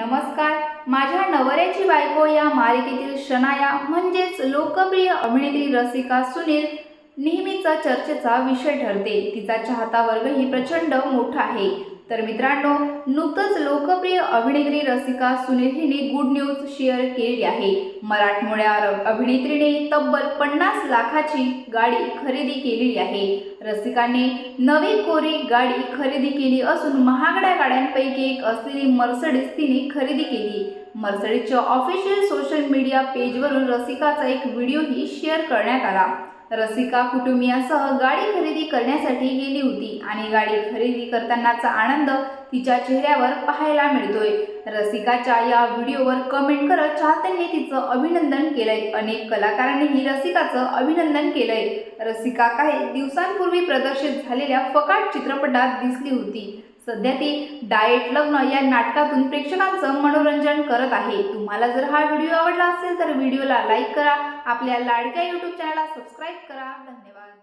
नमस्कार. माझ्या नवऱ्याची बायको या मालिकेतील शनाया म्हणजेच लोकप्रिय अभिनेत्री रसिका सुनील नेहमीचा चर्चेचा विषय ठरते. तिचा चाहता वर्गही प्रचंड मोठा आहे. तर मित्रांनो नुकतंच लोकप्रिय अभिनेत्री रसिका सुनील हिने गुड न्यूज शेअर केली आहे. मराठमोळ्या अभिनेत्रीने तब्बल पन्नास लाखाची गाडी खरेदी केलेली आहे. रसिकाने नवी कोरी गाडी खरेदी केली असून महागड्या गाड्यांपैकी एक असलेली मर्सडीज तिने खरेदी केली. मर्सडीजच्या ऑफिशियल सोशल मीडिया पेजवरून रसिकाचा एक व्हिडिओही शेअर करण्यात आला. रसिका कुटुंबियासह गाडी खरेदी करण्यासाठी गेली होती आणि गाडी खरेदी करतानाचा आनंद तिच्या चेहऱ्यावर पाहायला मिळतोय. रसिकाच्या या व्हिडिओवर कमेंट करत चाहत्यांनी तिचं अभिनंदन केलंय. अनेक कलाकारांनीही रसिकाचं अभिनंदन केलंय. रसिका काही दिवसांपूर्वी प्रदर्शित झालेल्या फकाट चित्रपटात दिसली होती. सध्या ती डाएट लग्न या नाटकातून प्रेक्षकांचं मनोरंजन करत आहे. तुम्हाला जर हा व्हिडिओ आवडला असेल तर व्हिडिओला लाईक करा आपल्या लाडक्या यूट्यूब चॅनलला सबस्क्राईब करा. धन्यवाद.